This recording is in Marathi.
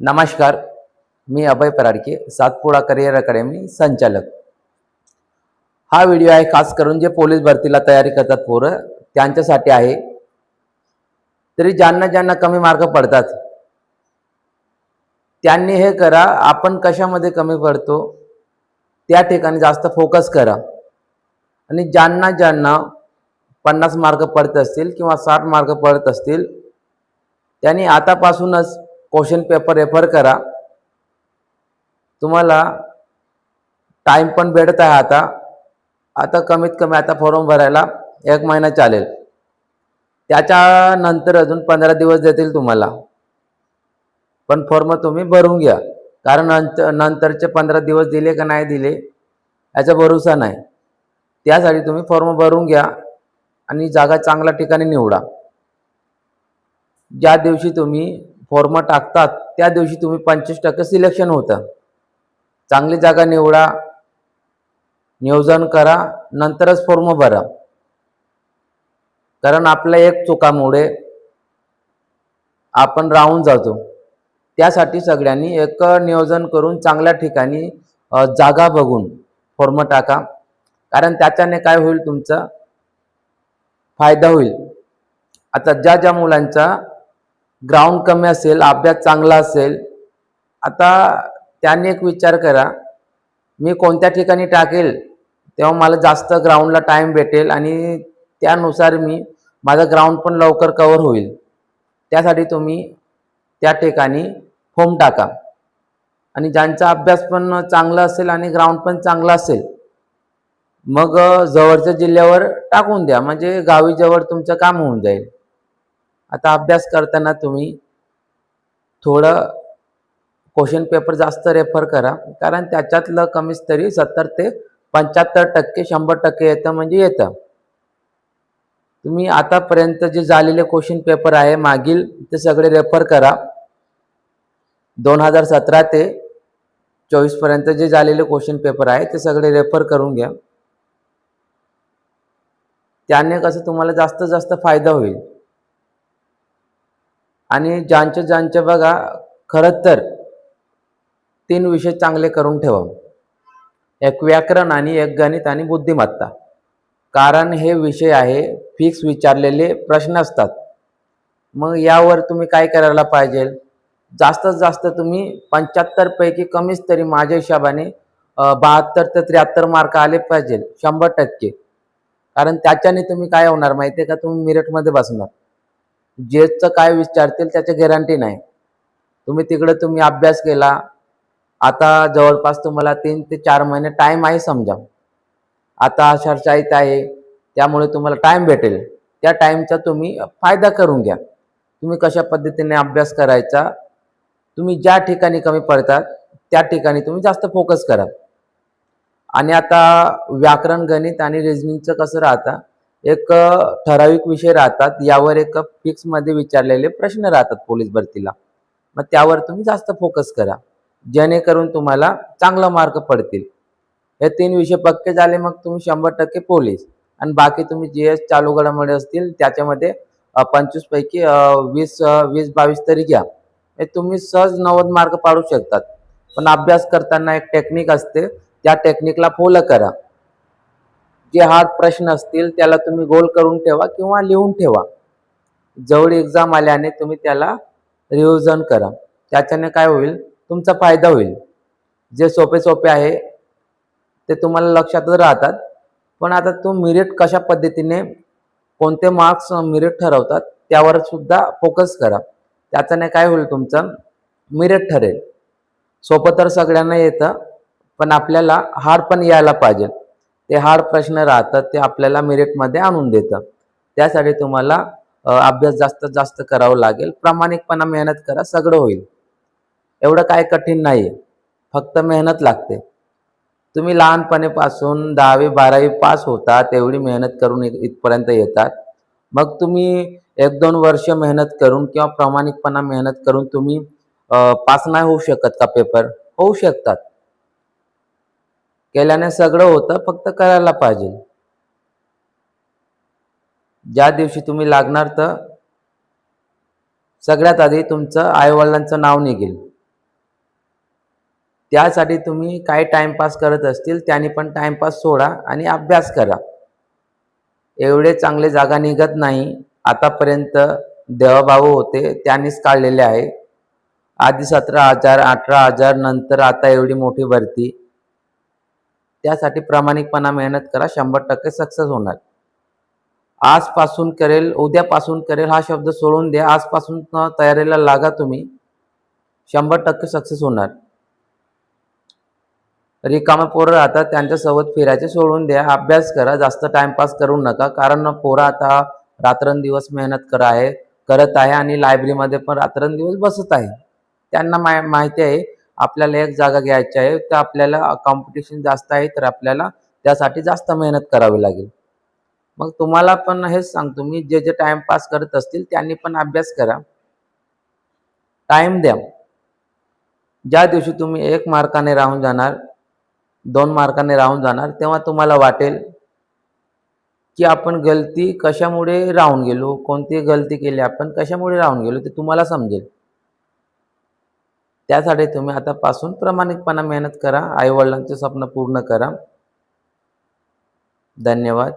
नमस्कार मी अभय पराडके सातपुडा करिअर अकॅडमी संचालक. हा व्हिडिओ आहे खास करून जे पोलीस भरतीला तयारी करतात पोरं त्यांच्यासाठी आहे. तरी ज्यांना ज्यांना कमी मार्क पडतात त्यांनी हे करा आपण कशामध्ये कमी पडतो त्या ठिकाणी जास्त फोकस करा. आणि ज्यांना ज्यांना पन्नास मार्क पडत असतील किंवा साठ मार्क पडत असतील त्यांनी आतापासूनच क्वेश्चन पेपर रेफर करा. तुम्हाला टाईम पण भेटत आहे आता. आता कमीत कमी आता फॉर्म भरायला एक महिना चालेल. त्याच्यानंतर अजून पंधरा दिवस देतील तुम्हाला. पण फॉर्म तुम्ही भरून घ्या. कारण नंतर नंतरचे पंधरा दिवस दिले का नाही दिले याचा भरोसा नाही. त्यासाठी तुम्ही फॉर्म भरून घ्या आणि जागा चांगल्या ठिकाणी निवडा. ज्या दिवशी तुम्ही फॉर्म टाकतात त्या दिवशी तुम्ही पंचवीस टक्के सिलेक्शन होतं. चांगली जागा निवडा नियोजन करा नंतरच फॉर्म भरा. कारण आपल्या एक चुकामुळे आपण राहून जातो. त्यासाठी सगळ्यांनी एक नियोजन करून चांगल्या ठिकाणी जागा बघून फॉर्म टाका. कारण त्याच्याने काय होईल तुमचा? फायदा होईल. आता ज्या ज्या मुलांचा ग्राउंड कमी असेल अभ्यास चांगला असेल. आता त्यांनी एक विचार करा मी कोणत्या ठिकाणी टाकेल तेव्हा मला जास्त ग्राउंडला टाईम भेटेल आणि त्यानुसार मी माझा ग्राउंड पण लवकर कवर होईल. त्यासाठी तुम्ही त्या ठिकाणी फॉर्म टाका. आणि ज्यांचा अभ्यास पण चांगला असेल आणि ग्राउंड पण चांगला असेल मग जवळच्या जिल्ह्यावर टाकून द्या. म्हणजे गावी जवळ तुमचं काम होऊन जाईल. आता अभ्यास करताना तुम्ही थोडं क्वेश्चन पेपर जास्त रेफर करा. कारण त्याच्यातलं कमीच तरी सत्तर ते पंच्याहत्तर टक्के शंभर टक्के येतं म्हणजे येतं. तुम्ही आतापर्यंत जे झालेले क्वेश्चन पेपर आहे मागील ते सगळे रेफर करा. दोन हजार सतरा ते चोवीसपर्यंत जे झालेले क्वेश्चन पेपर आहे ते सगळे रेफर करून घ्या. त्याने कसं तुम्हाला जास्त जास्त फायदा होईल. आणि ज्यांच्या ज्यांच्या बघा खरं तर तीन विषय चांगले करून ठेवा. एक व्याकरण आणि एक गणित आणि बुद्धिमत्ता. कारण हे विषय आहे फिक्स विचारलेले प्रश्न असतात. मग यावर तुम्ही काय करायला पाहिजे? जास्तीत जास्त तुम्ही पंच्याहत्तरपैकी कमीच तरी माझ्या हिशोबाने बहात्तर ते त्र्याहत्तर मार्क आले पाहिजे शंभर टक्के. कारण त्याच्याने तुम्ही काय होणार माहिती आहे का? तुम्ही मिरटमध्ये बसणार. जेचं काय विचारतील त्याची गॅरंटी नाही. तुम्ही तिकडे तुम्ही अभ्यास केला. आता जवळपास तुम्हाला तीन ते चार महिने टाईम आहे समजा. आता आषाढचाळीत आहे त्यामुळे तुम्हाला टाईम भेटेल. त्या टाईमचा तुम्ही फायदा करून घ्या. तुम्ही कशा पद्धतीने अभ्यास करायचा? तुम्ही ज्या ठिकाणी कमी पडतात त्या ठिकाणी तुम्ही जास्त फोकस करा. आणि आता व्याकरण गणित आणि रिजनिंगचं कसं राहतं? एक ठराविक विषय राहतात. यावर एक फिक्समध्ये विचारलेले प्रश्न राहतात पोलीस भरतीला. मग त्यावर तुम्ही जास्त फोकस करा. जेणेकरून तुम्हाला चांगला मार्क पडतील. हे तीन विषय पक्के झाले मग तुम्ही शंभर टक्के पोलीस. आणि बाकी तुम्ही जी एस चालू घडामोडी असतील त्याच्यामध्ये पंचवीस पैकी वीस वीस बावीस तरी घ्या. हे तुम्ही सहज नव्वद मार्क पाडू शकतात. पण अभ्यास करताना एक टेक्निक असते. त्या टेक्निकला फॉलो करा. जे हार्ड प्रश्न असतील त्याला तुम्ही गोल करून ठेवा किंवा लिहून ठेवा. जवळ एक्झाम आल्याने तुम्ही त्याला रिव्हिजन करा. त्याच्याने काय होईल? तुमचा फायदा होईल. जे सोपे सोपे आहे ते तुम्हाला लक्षातच राहतात. पण आता तो मिरिट कशा पद्धतीने कोणते मार्क्स मिरिट ठरवतात त्यावर सुद्धा फोकस करा. त्याच्याने काय होईल तुमचं? मिरिट ठरेल. सोपं तर सगळ्यांना येतं पण आपल्याला हार्ड पण यायला पाहिजे. ते हार्ड प्रश्न राहतात ते आपल्याला मेरिटमध्ये आणून देतं. त्यासाठी तुम्हाला अभ्यास जास्त जास्त करावं लागेल. प्रामाणिकपणा मेहनत करा सगळं होईल. एवढं काय कठीण नाही आहे फक्त मेहनत लागते. तुम्ही लहानपणीपासून दहावी बारावी पास होतात एवढी मेहनत करून इथपर्यंत येतात. मग तुम्ही एक दोन वर्ष मेहनत करून किंवा प्रामाणिकपणा मेहनत करून तुम्ही पास नाही होऊ शकत का पेपर? होऊ शकतात. केल्याने सगळं होतं फक्त करायला पाहिजे. ज्या दिवशी तुम्ही लागणार तर सगळ्यात आधी तुमचं आईवडिलांचं नाव निघेल. त्यासाठी तुम्ही काही टाइमपास करत असतील त्याने पण टाइमपास सोडा आणि अभ्यास करा. एवढे चांगले जागा निघत नाही. आतापर्यंत देवाभाऊ होते त्यांनीच काढलेले आहे. आधी सतरा हजार अठरा हजार नंतर आता एवढी मोठी भरती. त्यासाठी प्रामाणिकपणा मेहनत करा शंभर टक्के सक्सेस होणार. आजपासून करेल उद्यापासून करेल हा शब्द सोडून द्या. आजपासून तयारीला लागा तुम्ही. शंभर टक्के सक्सेस होणार. रिकामा पोरं राहतात त्यांच्यासोबत फिरायचे सोडून द्या. अभ्यास करा जास्त टाइमपास करू नका. कारण पोरं आता रात्रंदिवस मेहनत करा आहे करत आहे आणि लायब्ररीमध्ये पण रात्रंदिवस बसत आहे. त्यांना मा माहिती आहे आपल्याला एक जागा घ्यायची आहे तर आपल्याला कॉम्पिटिशन जास्त आहे तर आपल्याला त्यासाठी जास्त मेहनत करावी लागेल. मग तुम्हाला पण हेच सांगतो मी जे जे टाइमपास करत असतील त्यांनी पण अभ्यास करा. टाइम द्या. ज्या दिवशी तुम्ही एक मार्काने राहून जाणार दोन मार्काने राहून जाणार तेव्हा तुम्हाला वाटेल की आपण गलती कशामुळे राहून गेलो कोणती गलती केली आपण कशामुळे राहून गेलो ते तुम्हाला समजेल. त्यासाठी तुम्ही आतापासून प्रामाणिकपणा मेहनत करा आईवडिलांचे स्वप्न पूर्ण करा. धन्यवाद.